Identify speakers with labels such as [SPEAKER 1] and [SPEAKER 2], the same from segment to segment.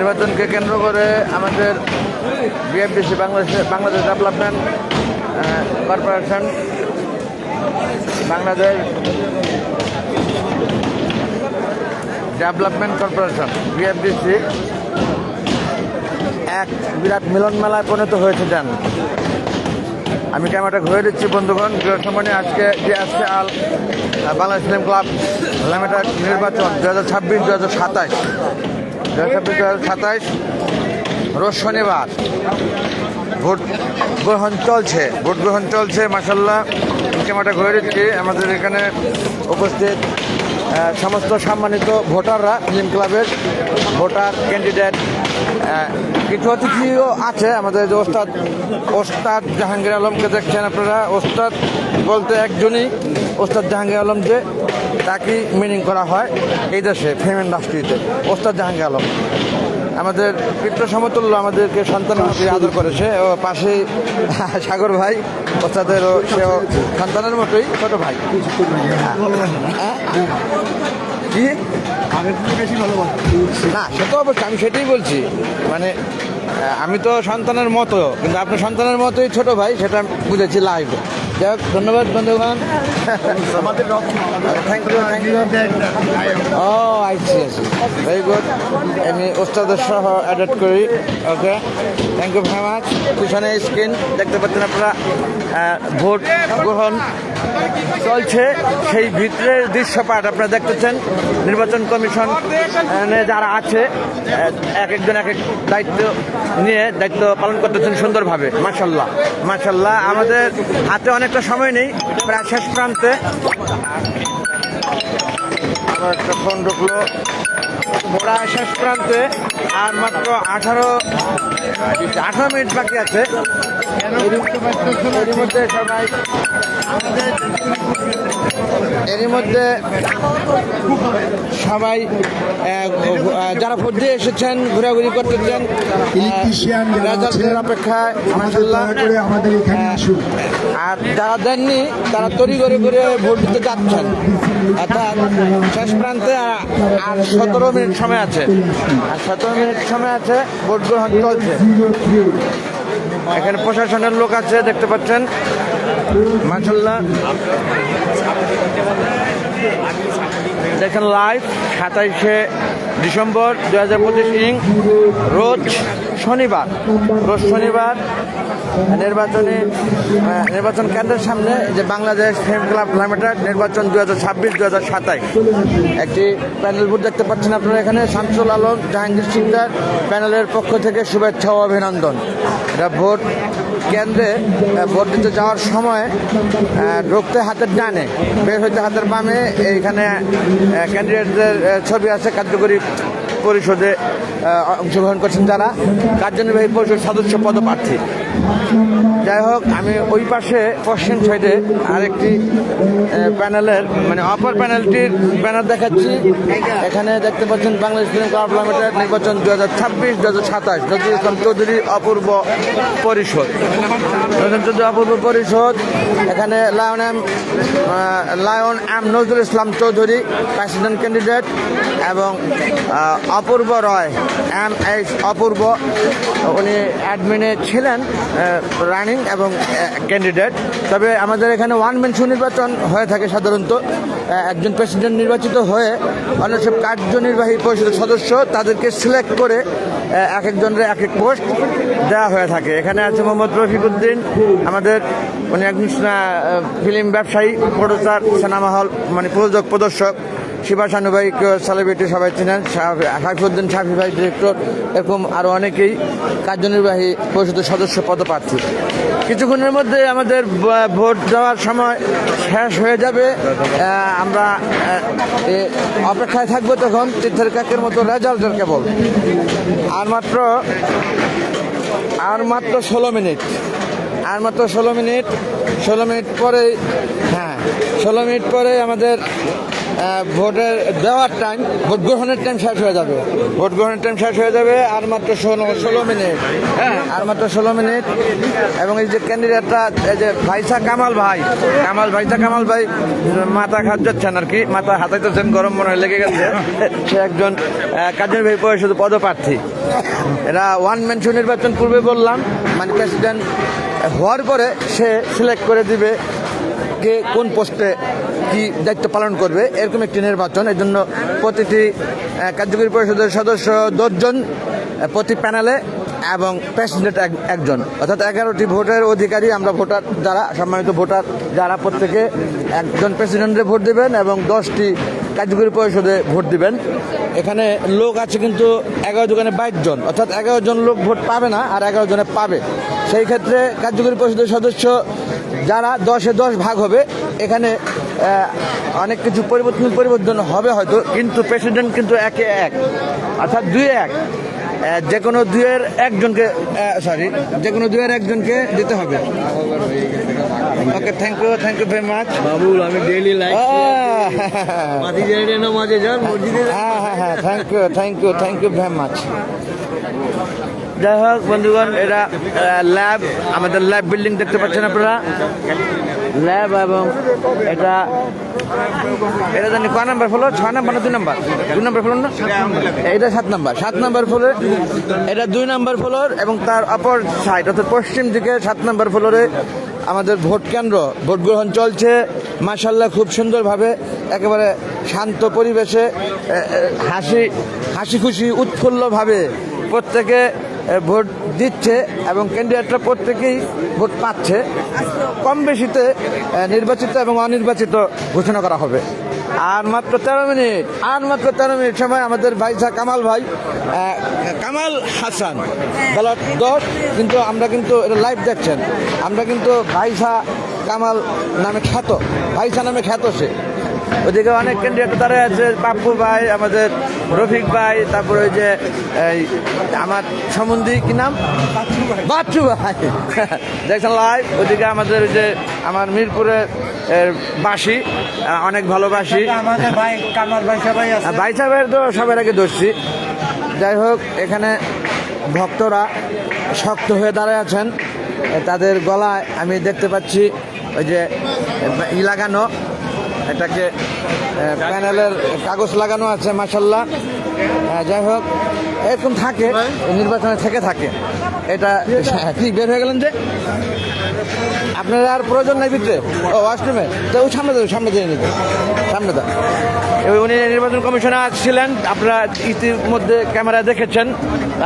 [SPEAKER 1] নির্বাচনকে কেন্দ্র করে আমাদের BFDC Bangladesh Bangladesh development corporation, Bangladesh development corporation BFDC এক বিরাট মিলন মেলায় পরিণত হয়েছে যান। আমি ক্যামেরাটা ঘুরে দিচ্ছি, বন্ধুগণ। সম্মানে আজকে যে আজকে আল বাংলাদেশ ফিল্ম ক্লাব লিমিটেড নির্বাচন দু হাজার ছাব্বিশ দু হাজার সাতাইশ দু হাজার ছাব্বিশ দু হাজার সাতাইশ, রোজ শনিবার ভোট গ্রহণ চলছে, ভোট গ্রহণ চলছে মাসাল্লাহ ক্যামেরাটা ঘুরে দিচ্ছি আমাদের এখানে উপস্থিত সমস্ত সম্মানিত ভোটাররা ফিল্ম ক্লাবের ভোটার, ক্যান্ডিডেট কিছু অতিথিও আছে, আমাদের যে ওস্তাদ ওস্তাদ জাহাঙ্গীর আলমকে দেখছেন আপনারা। ওস্তাদ বলতে একজনই, ওস্তাদ জাহাঙ্গীর আলম যে তাকে মিনিং করা হয় এই দেশে ফিল্ম ইন্ডাস্ট্রিতে ওস্তাদ জাহাঙ্গীর আলম। আমাদের পিতৃ সমতুল্য আমাদেরকে সন্তানের মতো আদর করেছে, ও পাশেই সাগর ভাই ওস্তাদেরও সেও সন্তানের মতোই ছোট ভাই। হ্যাঁ? কি
[SPEAKER 2] আগের থেকে বেশি ভালোবাসা।
[SPEAKER 1] না সে তো অবশ্যই আমি সেটাই বলছি। মানে আমি তো সন্তানের মতো কিন্তু আপনার সন্তানের মতোই ছোট ভাই সেটা বুঝেছি লাইভ যাই হোক ধন্যবাদ বন্ধুগণ। Thank you thank you oh I see I see very good আমি ওস্তাদের সহ অ্যাডাপ্ট করি। Okay thank you very much পিছনে স্ক্রিন দেখতে পাচ্ছেন আপনারা ভোট গ্রহণ চলছে। সেই ভিতরের দৃশ্যপাট আপনারা দেখতেছেন। নির্বাচন কমিশন যারা আছে, এক একজন এক এক দায়িত্ব নিয়ে দায়িত্ব পালন করতেছেন সুন্দরভাবে মাসাল্লাহ মাসাল্লাহ আমাদের হাতে অনেকটা সময় নেই, প্রায় শেষ প্রান্তে। আবার একটা ফোন ঢুকলো। প্রায় শেষ প্রান্তে আর মাত্র আঠারো আঠারো মিনিট বাকি আছে। এরই মধ্যে সবাই এরই মধ্যে সবাই যারা ভোট দিয়ে এসেছেন ঘোরাঘুরি করতেছেন অপেক্ষায় মাসাল্লাহ আর যারা দেননি, তারা তরি করে করে ভোট দিতে যাচ্ছেন। অর্থাৎ শেষ প্রান্তে আর সতেরো মিনিট সময় আছে। আর সতেরো মিনিট সময় আছে, ভোট গ্রহণ চলছে। এখানে প্রশাসনের লোক আছে, দেখতে পাচ্ছেন। মাসাল্লাহ দেখেন লাইভ সাতাইশে ডিসেম্বর দু হাজার পঁচিশ ইং, রোজ শনিবার রোজ শনিবার, নির্বাচনে নির্বাচন কেন্দ্রের সামনে যে বাংলাদেশ ফিল্ম ক্লাব লিমিটেড নির্বাচন দু হাজার ছাব্বিশ দু হাজার সাতাইশ। একটি প্যানেল বুথ দেখতে পাচ্ছেন আপনারা এখানে শামসুল আলম, জাহাঙ্গীর সিকদার প্যানেলের পক্ষ থেকে শুভেচ্ছা ও অভিনন্দন। ভোট কেন্দ্রে ভোট দিতে যাওয়ার সময় ঢুকতে হাতের ডানে, বের হইতে হাতের বামে, এইখানে ক্যান্ডিডেটদের ছবি আছে কার্যকরী পরিষদে অংশগ্রহণ করছেন যারা। কার্যনির্বাহী পরিষদ সদস্য পদপ্রার্থী। যাই হোক, আমি ওই পাশে পশ্চিম সাইডে আরেকটি প্যানেলের মানে অপর প্যানেলটির ব্যানার দেখাচ্ছি। এখানে দেখতে পাচ্ছেন বাংলাদেশ ফিল্ম ক্লাব লিমিটেড নির্বাচন দু হাজার ছাব্বিশ দু হাজার সাতাশ। নজরুল ইসলাম চৌধুরী অপূর্ব পরিষদ। নজরুল চৌধুরী অপূর্ব পরিষদ। এখানে Lion M Lion M Nazrul Islam Chowdhury president candidate এবং অপূর্ব রয় এম এইচ অপূর্ব। উনি অ্যাডমিনে ছিলেন রানিং এবং ক্যান্ডিডেট তবে আমাদের এখানে ওয়ান মেন সুনির্বাচন হয়ে থাকে সাধারণত। একজন প্রেসিডেন্ট নির্বাচিত হয়ে অন্য সব কার্যনির্বাহী পরিষদের সদস্য তাদেরকে সিলেক্ট করে এক একজনের এক এক পোস্ট দেওয়া হয়ে থাকে। এখানে আছে মোহাম্মদ রফিকুদ্দিন আমাদের উনি একজন ফিল্ম ব্যবসায়ী প্রডিউসার সিনেমা হল মানে প্রযোজক, প্রদর্শক। শিবা সানু সেলিব্রিটি সবাই চিনেন। সাইফুদ্দিন সাফি ভাই ডিরেক্টর এরকম আরও অনেকেই কার্যনির্বাহী পরিষদের সদস্য পদপ্রার্থী। কিছুক্ষণের মধ্যে আমাদের ভোট দেওয়ার সময় শেষ হয়ে যাবে। আমরা অপেক্ষায় থাকব তখন তীর্থের কাকের মতো রেজাল্টের কেবল। আর মাত্র আর মাত্র ষোলো মিনিট। আর মাত্র ষোলো মিনিট ষোলো মিনিট পরেই হ্যাঁ ষোলো মিনিট পরে আমাদের ভোটের দেওয়ার টাইম ভোট গ্রহণের টাইম শেষ হয়ে যাবে। ভোট গ্রহণের টাইম শেষ হয়ে যাবে আর মাত্র ষোলো ষোলো মিনিট। হ্যাঁ আর মাত্র ষোলো মিনিট। এবং এই যে ক্যান্ডিডেটটা এই যে ভাইসা কামাল ভাই কামাল ভাইসা কামাল ভাই মাথা খাচ্ছেন আর কি মাথা হাতাইতেছেন গরম মনে লেগে গেছে। সে একজন আহ, কার্যনির্বাহী পরিষদ পদপ্রার্থী। এরা ওয়ান মেনশন নির্বাচন পূর্বে বললাম মানে প্রেসিডেন্ট হওয়ার পরে সে সিলেক্ট করে দিবে কে কোন পোস্টে কি দায়িত্ব পালন করবে? এরকম একটি নির্বাচন। এর জন্য প্রতিটি কার্যকরী পরিষদের সদস্য দশজন প্রতি প্যানেলে এবং প্রেসিডেন্ট এক- একজন। অর্থাৎ এগারোটি ভোটের অধিকারী আমরা ভোটার যারা, সম্মানিত ভোটার যারা, প্রত্যেকে একজন প্রেসিডেন্টে ভোট দেবেন এবং দশটি কার্যকরী পরিষদে ভোট দিবেন। এখানে লোক আছে কিন্তু এগারো দোকানে বাইশ জন। অর্থাৎ এগারো জন লোক ভোট পাবে না আর এগারো জনে পাবে। সেই ক্ষেত্রে কার্যকরী পরিষদের সদস্য যারা দশে দশ ভাগ হবে, এখানে অনেক কিছু পরিবর্তন পরিবর্তন হবে হয়তো কিন্তু প্রেসিডেন্ট কিন্তু একে এক অর্থাৎ দুই এক। যে কোনো দুয়ের একজনকে সরি যে কোনো দুয়ের একজনকে দিতে হবে। Okay thank you thank you very much
[SPEAKER 3] Babul আমি ডেইলি না মাঝে যান মসজিদে
[SPEAKER 1] হ্যাঁ হ্যাঁ হ্যাঁ thank you thank you thank you very much যাই হোক বন্ধুগণ এটা ল্যাব আমাদের ল্যাব বিল্ডিং দেখতে পাচ্ছেন আপনারা। ল্যাব এবং এটা এটা জানি কয় নাম্বার ফ্লোর ছয় নাম্বার না দুই নাম্বার? দুই নাম্বার ফ্লোর না? এটা সাত নাম্বার। সাত নাম্বার ফ্লোরে এটা দুই নাম্বার ফ্লোর এবং তার অপর সাইড অর্থাৎ পশ্চিম দিকে সাত নাম্বার ফ্লোরে আমাদের ভোট কেন্দ্র। ভোট গ্রহণ চলছে। মাসাল্লাহ খুব সুন্দরভাবে একেবারে শান্ত পরিবেশে হাসি হাসি খুশি উৎফুল্লভাবে প্রত্যেকে ভোট দিচ্ছে এবং ক্যান্ডিডেটরা প্রত্যেকেই ভোট পাচ্ছে। কম বেশিতে নির্বাচিত এবং অনির্বাচিত ঘোষণা করা হবে। আর মাত্র তেরো মিনিট, আর মাত্র তেরো মিনিট সময় আমাদের ভাই কামাল ভাই। কামাল হাসান ব্যালট দশ কিন্তু আমরা কিন্তু এটা লাইভ দেখছেন। আমরা কিন্তু ভাইসা কামাল নামে খ্যাত ভাইসা নামে খ্যাত সে। ওদিকে অনেক ক্যান্ডিডেট দাঁড়ায় আছে পাপ্পু ভাই আমাদের রফিক ভাই তারপরে ওই যে আমার সম্বন্ধী কি নাম? বাচ্চু ভাই। দেখছেন লাইভ ওদিকে আমাদের ওই যে আমার মিরপুরের এর বাসি অনেক ভালোবাসি আর ভাই সাহেবের তো সবার আগে দোষী। যাই হোক এখানে ভক্তরা শক্ত হয়ে দাঁড়ায় আছেন। তাদের গলায় আমি দেখতে পাচ্ছি ওই যে ই লাগানো এটাকে প্যানেলের কাগজ লাগানো আছে মাসাল্লাহ যাই হোক, এরকম থাকে, নির্বাচনে থেকে থাকে। এটা কি, বের হয়ে গেলেন যে? আপনার আর প্রয়োজন নাই ভিতরে? ও, ওয়াশরুমে। তো ওই সামনে দাও সামনে দিয়ে নিতে। সামনে দাও উনি নির্বাচন কমিশনে আসছিলেন, আপনারা ইতিমধ্যে ক্যামেরা দেখেছেন,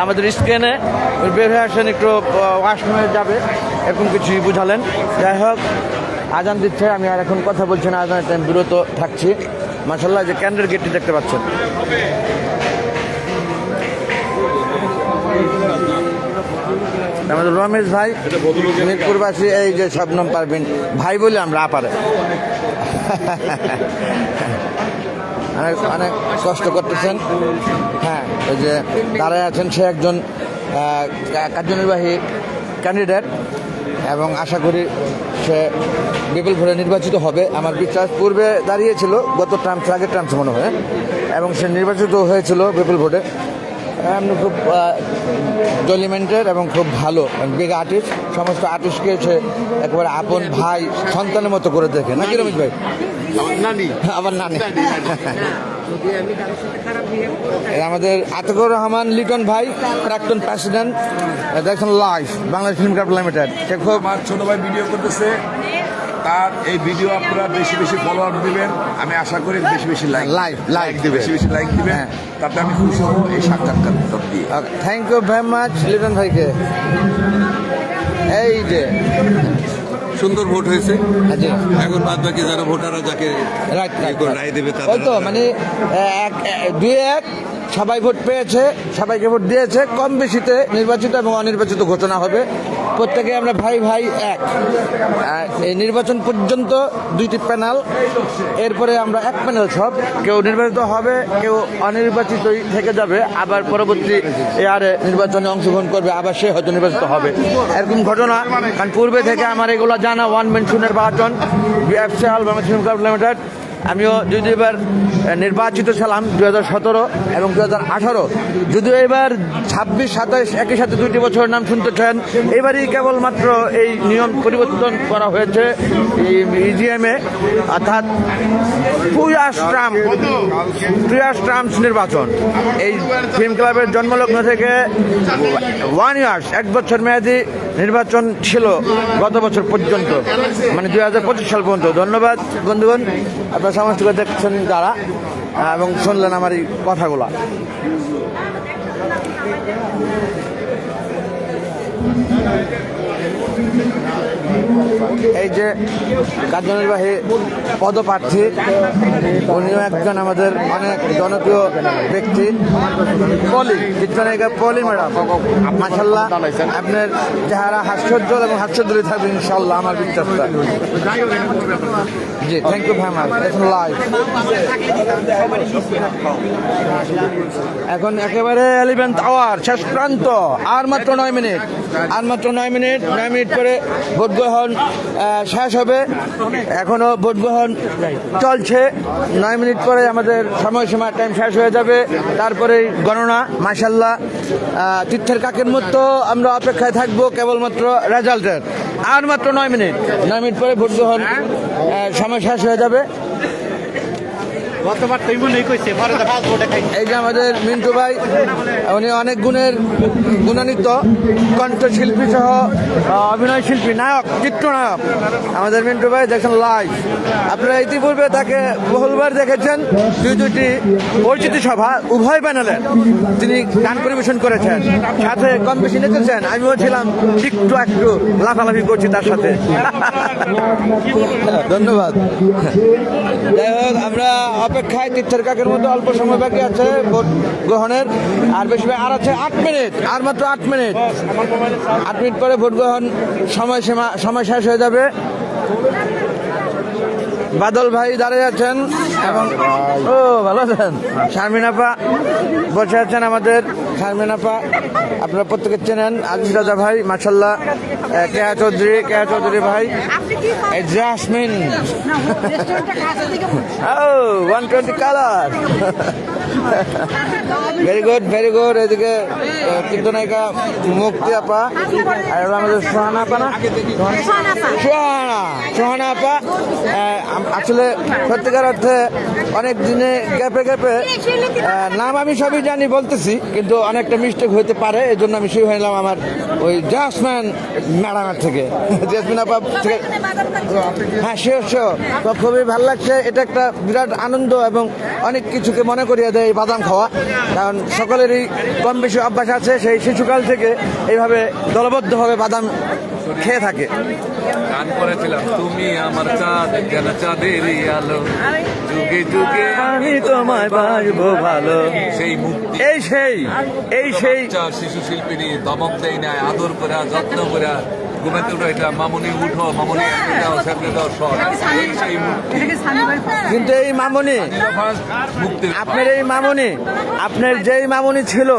[SPEAKER 1] আমাদের স্ক্রিনে। বের হয়ে আসেন, একটু ওয়াশরুমে যাবে, এরকম কিছুই বুঝালেন। যাই হোক আজান দিচ্ছে, আমি আর এখন কথা বলছি না, আজানের টাইম বিরত থাকছি। মাসাল্লাহ যে ক্যান্ডেল গেটটি দেখতে পাচ্ছেন। আমাদের রমেশ ভাই, মিরপুরবাসী, এই যে শবনম পারবেন ভাই বলে আমরা আপারে। অনেক অনেক কষ্ট করতেছেন। হ্যাঁ ওই যে দাঁড়ায় আছেন সে একজন কার্যনির্বাহী ক্যান্ডিডেট এবং আশা করি সে বিপুল ভোটে নির্বাচিত হবে। আমার বিশ্বাস পূর্বে দাঁড়িয়েছিল গত ট্রাম্প আগের ট্রাম্প মনে হয় এবং সে নির্বাচিত হয়েছিল বিপুল ভোটে। এমনি খুব ডলিমেন্টের এবং খুব ভালো বিগ আর্টিস্ট সমস্ত আর্টিস্টকে সে একেবারে আপন ভাই সন্তানের মতো করে দেখে। নাকি রমেশ ভাই?
[SPEAKER 2] আমার নানি।
[SPEAKER 1] আমার নানি। এই আমাদের আতকুর রহমান লিটন ভাই প্রাক্তন প্রেসিডেন্ট দেখছেন live Bangladesh film craft limited
[SPEAKER 4] আমার ছোট ভাই ভিডিও করতেছে। তার এই ভিডিও আপনারা বেশি বেশি ফলো আপ দিবেন। আমি আশা করি বেশি বেশি লাইক
[SPEAKER 1] Like, লাইক দিবেন।
[SPEAKER 4] বেশি বেশি লাইক দিবেন।
[SPEAKER 1] হ্যাঁ।
[SPEAKER 4] তাতে আমি খুশি হব এই সাক্ষাৎকার দিয়ে
[SPEAKER 1] thank you very much Liton ভাইকে। এই যে।
[SPEAKER 5] সুন্দর ভোট হয়েছে।
[SPEAKER 1] জি
[SPEAKER 5] এখন বাদ বাকি যারা ভোটাররা যাকে
[SPEAKER 1] রাইট
[SPEAKER 5] রায় দেবে তাদের
[SPEAKER 1] তো মানে এক দুই এক সবাই ভোট পেয়েছে, সবাইকে ভোট দিয়েছে, কম বেশিতে নির্বাচিত এবং অনির্বাচিত ঘোষণা হবে। প্রত্যেকে আমরা ভাই ভাই এক। এই নির্বাচন পর্যন্ত দুইটি প্যানেল, এরপরে আমরা এক প্যানেল সব। কেউ নির্বাচিত হবে, কেউ অনির্বাচিতই থেকে যাবে, আবার পরবর্তী এয়ারে নির্বাচনে অংশগ্রহণ করবে, আবার সে হয়তো নির্বাচিত হবে। এরকম ঘটনা, কারণ পূর্বে থেকে আমার এগুলো জানা ওয়ান মেনশনের বাংলাদেশ ফিল্ম ক্লাব লিমিটেড আমিও দুই দুইবার নির্বাচিত ছিলাম দু হাজার সতেরো এবং দু হাজার আঠারো। যদিও এবার ছাব্বিশ, সাতাইশ, একই সাথে দুইটি বছরের নাম শুনতে চান, এবারই কেবলমাত্র এই নিয়ম পরিবর্তন করা হয়েছে ইজিএমে অর্থাৎ টু ইয়ার্স ট্রাম্প টু ইয়ার্স ট্রাম্পস নির্বাচন। এই ফিল্ম ক্লাবের জন্মলগ্ন থেকে ওয়ান ইয়ার্স এক বছর মেয়াদি নির্বাচন ছিল গত বছর পর্যন্ত। মানে দুই হাজার পঁচিশ সাল পর্যন্ত। ধন্যবাদ, বন্ধুগণ। আপনার সমস্ত দেখছেন যারা, এবং শুনলেন আমার এই কথাগুলা। এই যে কার্যনির্বাহী পদপ্রার্থী, উনিও একজন আমাদের অনেক জনপ্রিয় ব্যক্তি, পলি, চিত্রনায়িকা পলি ম্যাডাম। মাসাল্লাহ আপনার চেহারা হাস্যোজ্জ্বল এবং হাস্যোজ্জ্বলই থাকবে ইনশাল্লাহ আমার বিশ্বাসটা। জি থ্যাংক ইউ ভেরি মাচ এখন একেবারে এলিভেন্থ আওয়ার শেষ প্রান্ত, আর মাত্র নয় মিনিট, আর মাত্র নয় মিনিট নয় মিনিট পরে ভোট গ্রহণ আহ, শেষ হবে। এখনও ভোটগ্রহণ চলছে। নয় মিনিট পরে আমাদের সময়সীমা টাইম শেষ হয়ে যাবে। তারপরে গণনা মাসাল্লাহ তীর্থের কাকের মতো আমরা অপেক্ষায় থাকব কেবলমাত্র রেজাল্টের। আর মাত্র নয় মিনিট। নয় মিনিট পরে ভোটগ্রহণ সময় শেষ হয়ে যাবে।
[SPEAKER 2] গতবার তুই মনে কইছে
[SPEAKER 1] এই যে আমাদের মিন্টু ভাই উনি অনেক গুণের গুণান্বিত কণ্ঠশিল্পী সহ অভিনয় শিল্পী নায়ক চিত্রনায়ক। আমাদের মিন্টু ভাই দেখেন লাইভ আপনারা ইতিপূর্বে তাকে বহুলবার দেখেছেন দুই দুটি পরিচিতি সভা উভয় প্যানেলের তিনি গান পরিবেশন করেছেন। সাথে কম বেশি নেচেছেন আমিও ছিলাম একটু একটু লাফালাফি করছি তার সাথে। ধন্যবাদ। যাই হোক আমরা অপেক্ষায় তীর্থের কাকের মতো অল্প সময় বাকি আছে ভোট গ্রহণের। আর বেশি আর আছে আট মিনিট, আর মাত্র আট মিনিট। আট মিনিট পরে ভোট গ্রহণ সময়সীমা, সময় শেষ হয়ে যাবে। বাদল ভাই দাঁড়িয়ে আছেন এবং ও, ভালো আছেন। শারমিনাপা বসে আছেন আমাদের। শারমিন আপা আপনারা প্রত্যেকে চেনেন আজিজ রাজা ভাই মাসাল্লাহ কেয়া চৌধুরী কেয়া চৌধুরী ভাই? Jasmin. Oh one twenty colour very good very good এদিকে আহ, চিত্রনায়িকা মুক্তি আপা আর আমাদের সোহানা আপা না? সোহানা সোহানা আপা। আসলে সত্যিকার অর্থে অনেক দিনে গ্যাপে গ্যাপে নাম আমি সবই জানি বলতেছি কিন্তু অনেকটা মিস্টেক হইতে পারে এই জন্য আমি শুরু হইলাম আমার ওই জাসম্যান ম্যাডামের থেকে। জেসমিন আপা থেকে হ্যাঁ শিওর শিওর তো খুবই ভালো লাগছে। এটা একটা বিরাট আনন্দ এবং অনেক কিছুকে মনে করিয়ে দেয়। এই বাদাম খাওয়া। কারণ সকলেরই কম বেশি অভ্যাস আছে সেই শিশুকাল থেকে এইভাবে দলবদ্ধভাবে বাদাম খেয়ে থাকে।
[SPEAKER 5] গান করেছিলাম তুমি আমার চাঁদ কেন চাঁদের আলো যুগে যুগে
[SPEAKER 1] আমি তোমায় বাসবো ভালো।
[SPEAKER 5] সেই মুক্তি।
[SPEAKER 1] এই সেই এই সেই।
[SPEAKER 5] শিশু শিল্পীনি দমক দেয় নাই আদর করে যত্ন করে। ঘুমেতে উঠো এটা মামনি উঠো মামনি দাও সেমনি দাও সেই মুক্তি
[SPEAKER 1] কিন্তু এই মামনি আপনার এই মামনি আপনার যেই মামনি ছিল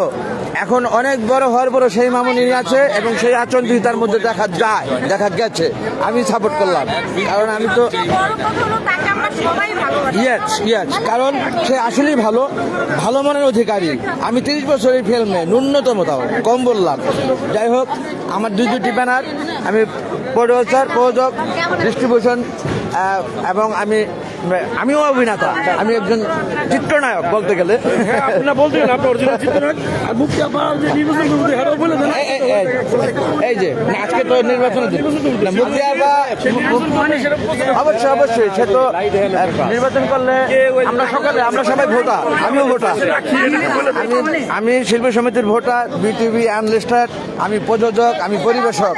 [SPEAKER 1] এখন অনেক বড় হওয়ার পরও সেই মামুনি আছে এবং সেই আচরণ তার মধ্যে দেখা যায় দেখা গেছে। আমি সাপোর্ট করলাম। কারণ আমি তো ইয়েস ইয়েস কারণ সে আসলেই ভালো ভালো মনের অধিকারী। আমি তিরিশ বছরের ফিল্মে ন্যূনতম তাও কম বললাম। যাই হোক আমার দুই দুটি ব্যানার আমি প্রডিউসার প্রযোজক ডিস্ট্রিবিউশন এবং আমি আমিও অভিনেতা। আমি একজন চিত্রনায়ক বলতে গেলে।
[SPEAKER 2] আপনার বলতে গেলে আপনি অরিজিনাল চিত্রনায়ক। আর মুক্তি আপনার যে নির্বাচন করতে হেরাও বলে দেন
[SPEAKER 1] এই- যে আজকে তো নির্বাচনের দিন। না, মুক্তি আপা অবশ্যই অবশ্যই সে তো নির্বাচন করলে আমরা সকালে আমরা সবাই ভোটার আমিও ভোটার। আমি শিল্পী সমিতির ভোটার বিটিভি অ্যানলিস্টার আমি প্রযোজক আমি পরিবেশক।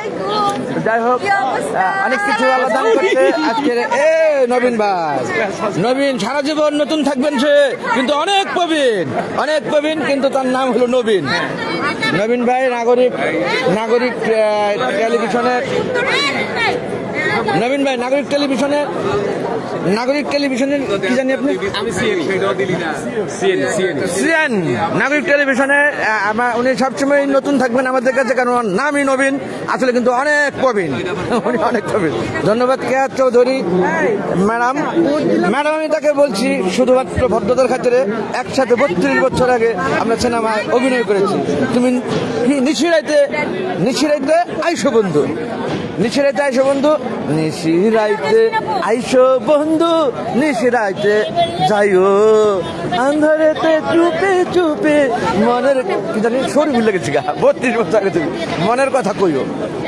[SPEAKER 1] যাই হোক অনেক কিছু করছে আজকে এ নবীন ভাই। নবীন, সারা জীবন নতুন থাকবেন সে, কিন্তু অনেক প্রবীণ অনেক প্রবীণ, কিন্তু তার নাম হলো নবীন। নবীন ভাই, নাগরিক নাগরিক টেলিভিশনের, নবীন ভাই, নাগরিক টেলিভিশনের নাগরিক টেলিভিশনের কি জানি আপনি?
[SPEAKER 5] সিএন
[SPEAKER 1] নাগরিক টেলিভিশনে আমার উনি সবসময় নতুন থাকবেন আমাদের কাছে কারণ নামই নবীন আসলে কিন্তু অনেক প্রবীণ। উনি অনেক প্রবীণ। ধন্যবাদ K R Chowdhury? Madam madam আমি তাকে বলছি শুধুমাত্র ভদ্রতার খাতিরে একসাথে বত্রিশ বছর আগে আমরা সিনেমায় অভিনয় করেছি। তুমি নিশিরাইতে নিশিরাইতে আইসো বন্ধু। নিশিরাইতে আইসো বন্ধু। নিশিরাইতে আইসো বন্ধু। নিশিরাইতে যাইও। আন্ধারেতে চুপে চুপে মনের কি জানি, সরি ভুলে গেছি গা। বত্রিশ বছর আগে তুমি। মনের কথা কইও।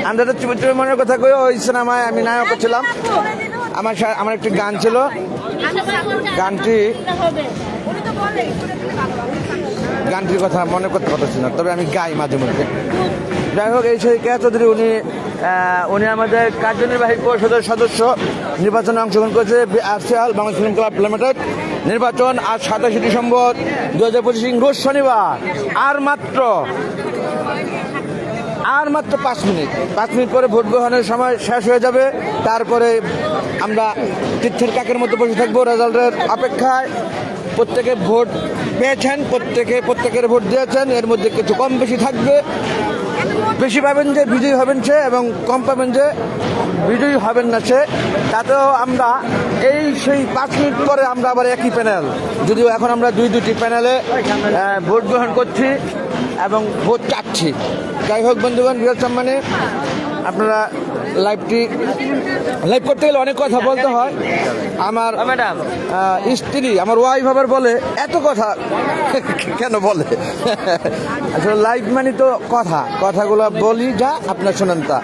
[SPEAKER 1] আন্ধারে চুপে চুপে মনের কথা কইও। ওই সিনেমায় আমি নায়ক ছিলাম। আমার আমার একটি গান ছিল। গানটি গানটির কথা মনে করতে পারতেছি না, তবে আমি গাই মাঝে মধ্যে। যাই হোক, এই সেই কে চৌধুরী, উনি উনি আমাদের কার্যনির্বাহী পরিষদের সদস্য, নির্বাচনে অংশগ্রহণ করেছে আরসিআল বাংলা ফিল্ম ক্লাব লিমিটেড। নির্বাচন আজ সাতাশে ডিসেম্বর দু হাজার পঁচিশ, রোজ শনিবার। আর মাত্র আর মাত্র পাঁচ মিনিট। পাঁচ মিনিট পরে ভোট গ্রহণের সময় শেষ হয়ে যাবে। তারপরে আমরা তীর্থের কাকের মতো বসে থাকব। রেজাল্টের অপেক্ষায় প্রত্যেকে ভোট পেয়েছেন, প্রত্যেকে, প্রত্যেকের ভোট দিয়েছেন। এর মধ্যে কিছু কম বেশি থাকবে। বেশি পাবেন যে বিজয়ী হবেন সে এবং কম পাবেন যে বিজয়ী হবেন না সে। তাতেও আমরা এই সেই পাঁচ মিনিট পরে আমরা আবার একই প্যানেল যদিও এখন আমরা দুই দুটি প্যানেলে ভোট গ্রহণ করছি এবং ভোট চাচ্ছি। যাই হোক বন্ধুগণ বৃহৎ সম্মানে আপনারা লাইভটি লাইভ করতে গেলে অনেক কথা বলতে হয়। আমার ম্যাডাম স্ত্রী আমার ওয়াইফ আবার বলে এত কথা? কেন বলে? আসলে লাইভ মানে তো কথা। কথাগুলো বলি যা আপনার শোনেন তা।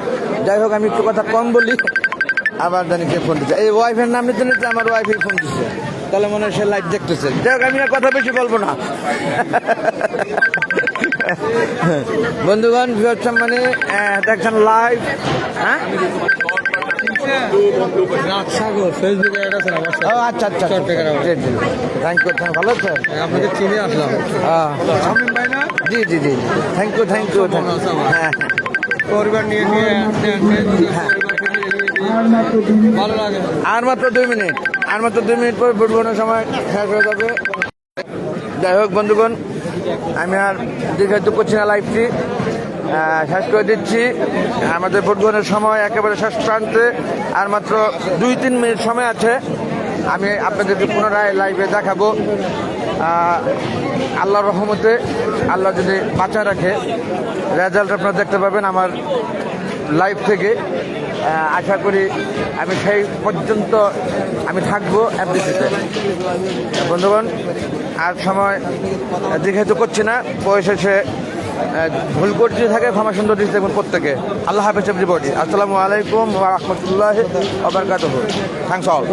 [SPEAKER 1] যাই হোক আমি একটু কথা কম বলি। আবার জানি কে ফোন দিচ্ছে এই ওয়াইফের নাম নিতে নিতে আমার ওয়াইফই ফোন দিচ্ছে তাহলে মনে হয় সে লাইভ দেখতেছে। যাই হোক আমি কথা বেশি বলব না। বন্ধুগণ বৃহৎ সম্মানে দেখছেন লাইভ হ্যাঁ? আচ্ছা আচ্ছা থ্যাংক ইউ থ্যাংক ভালো আছেন
[SPEAKER 3] আপনাদের চিনে আসলাম।
[SPEAKER 1] হ্যাঁ। জি জি জি থ্যাংক ইউ থ্যাংক ইউ হ্যাঁ।
[SPEAKER 3] পরিবার নিয়ে নিয়ে ভালো লাগে।
[SPEAKER 1] আর মাত্র দুই মিনিট। আর মাত্র দুই মিনিট পর ভোট গ্রহণের সময় শেষ হয়ে যাবে। যাই হোক বন্ধুগণ আমি আর দীর্ঘায়িত করছি না লাইফটি শেষ করে দিচ্ছি। আমাদের ভোট গ্রহণের সময় একেবারে শেষ প্রান্তে আর মাত্র দুই তিন মিনিট সময় আছে। আমি আপনাদেরকে পুনরায় লাইভে দেখাবো। আহ, আল্লাহর রহমতে আল্লাহ যদি বাঁচা রাখে রেজাল্ট আপনারা দেখতে পাবেন আমার লাইভ থেকে। আশা করি আমি সেই পর্যন্ত আমি থাকব অ্যাপ্লিকেশনে বন্ধুগণ আর সময় যেহেতু করছি না। পয়সেছে ভুল করতে থাকে, ক্ষমা সুন্দর দৃষ্টি দেখুন প্রত্যেকে। আল্লাহ হাফেজ এভরিবডি আসসালামু আলাইকুম রহমতুল্লাহ আবরকাত থ্যাংকস অল